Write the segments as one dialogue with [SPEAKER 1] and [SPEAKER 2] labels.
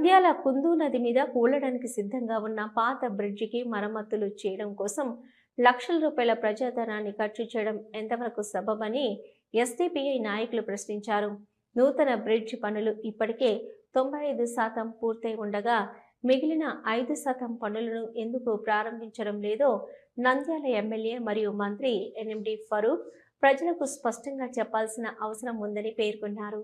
[SPEAKER 1] నంద్యాల కుందు నది మీద కూలడానికి సిద్ధంగా ఉన్న పాత బ్రిడ్జికి మరమ్మతులు చేయడం కోసం లక్షల రూపాయల ప్రజాధనాన్ని ఖర్చు చేయడం ఎంతవరకు సబబని ఎస్డిపిఐ నాయకులు ప్రశ్నించారు. నూతన బ్రిడ్జ్ పనులు ఇప్పటికే తొంభై ఐదు శాతం పూర్తయి ఉండగా మిగిలిన ఐదు శాతం పనులను ఎందుకు ప్రారంభించడం లేదో నంద్యాల ఎమ్మెల్యే మరియు మంత్రి ఎన్ఎండి ఫరూక్ ప్రజలకు స్పష్టంగా చెప్పాల్సిన అవసరం ఉందని పేర్కొన్నారు.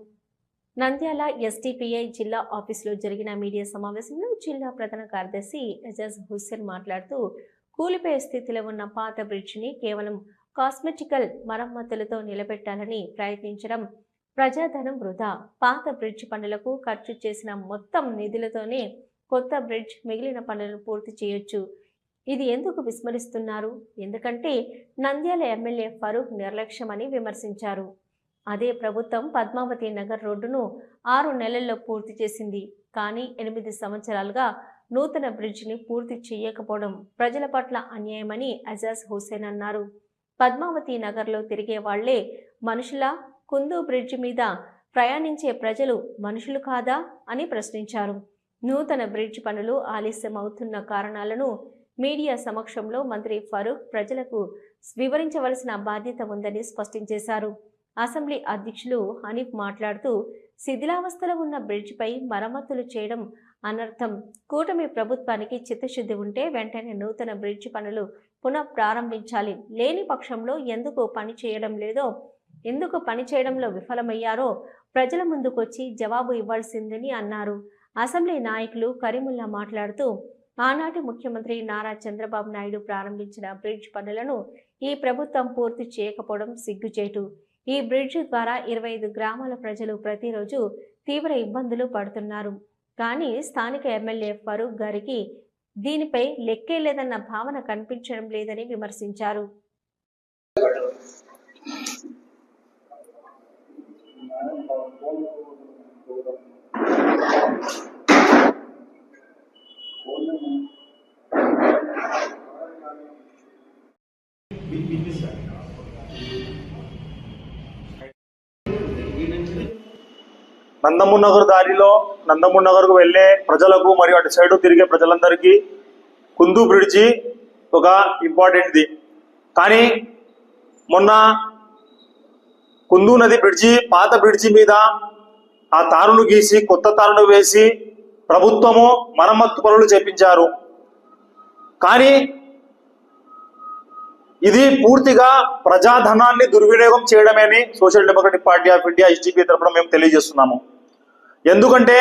[SPEAKER 1] నంద్యాల ఎస్డిపిఐ జిల్లా ఆఫీసులో జరిగిన మీడియా సమావేశంలో జిల్లా ప్రధాన కార్యదర్శి ఎజాజ్ హుస్సేన్ మాట్లాడుతూ కూలిపోయే స్థితిలో ఉన్న పాత బ్రిడ్జిని కేవలం కాస్మెటికల్ మరమ్మతులతో నిలబెట్టాలని ప్రయత్నించడం ప్రజాధనం వృధా. పాత బ్రిడ్జ్ పనులకు ఖర్చు చేసిన మొత్తం నిధులతోనే కొత్త బ్రిడ్జ్ మిగిలిన పనులను పూర్తి చేయొచ్చు. ఇది ఎందుకు విస్మరిస్తున్నారు? ఎందుకంటే నంద్యాల ఎమ్మెల్యే ఫరూక్ నిర్లక్ష్యమని విమర్శించారు. అదే ప్రభుత్వం పద్మావతి నగర్ రోడ్డును ఆరు నెలల్లో పూర్తి చేసింది. కానీ ఎనిమిది సంవత్సరాలుగా నూతన బ్రిడ్జిని పూర్తి చేయకపోవడం ప్రజల పట్ల అన్యాయమని అజాజ్ హుసేన్ అన్నారు. పద్మావతి నగర్లో తిరిగే వాళ్ళే మనుషుల కుందు బ్రిడ్జి మీద ప్రయాణించే ప్రజలు మనుషులు కాదా అని ప్రశ్నించారు. నూతన బ్రిడ్జ్ పనులు ఆలస్యం అవుతున్న కారణాలను మీడియా సమక్షంలో మంత్రి ఫరూక్ ప్రజలకు వివరించవలసిన బాధ్యత ఉందని స్పష్టం చేశారు. అసెంబ్లీ అధ్యక్షులు హనీఫ్ మాట్లాడుతూ శిథిలావస్థలో ఉన్న బ్రిడ్జిపై మరమ్మతులు చేయడం అనర్థం. కూటమి ప్రభుత్వానికి చిత్తశుద్ధి ఉంటే వెంటనే నూతన బ్రిడ్జి పనులు పునః ప్రారంభించాలి లేని పక్షంలో ఎందుకు పని చేయడం లేదో ఎందుకు పని చేయడంలో విఫలమయ్యారో ప్రజల ముందుకొచ్చి జవాబు ఇవ్వాల్సిందని అన్నారు. అసెంబ్లీ నాయకులు కరీముల్లా మాట్లాడుతూ ఆనాటి ముఖ్యమంత్రి నారా చంద్రబాబు నాయుడు ప్రారంభించిన బ్రిడ్జ్ పనులను ఈ ప్రభుత్వం పూర్తి చేయకపోవడం సిగ్గుచేటు. ఈ బ్రిడ్జ్ ద్వారా ఇరవై ఐదు గ్రామాల ప్రజలు ప్రతిరోజు తీవ్ర ఇబ్బందులు పడుతున్నారు. కానీ స్థానిక ఎమ్మెల్యే ఫరూక్ గారికి దీనిపై లెక్కే లేదన్న భావన కనిపించడం లేదని విమర్శించారు.
[SPEAKER 2] నందమూర్ నగర్ దారిలో నందమూర్నగర్కు వెళ్ళే ప్రజలకు మరియు అటు సైడ్ తిరిగే ప్రజలందరికీ కుందు బ్రిడ్జి ఒక ఇంపార్టెంట్ది. కానీ మొన్న కుందు నది బ్రిడ్జి పాత బ్రిడ్జి మీద ఆ తారును గీసి కొత్త తారును వేసి ప్రభుత్వము మరమ్మత్తు పనులు చేపించారు. కానీ ఇది పూర్తిగా ప్రజాధనాన్ని దుర్వినియోగం చేయడమేని social democratic party of India SDP తరఫున మేము తెలియజేస్తున్నాము. ఎందుకంటే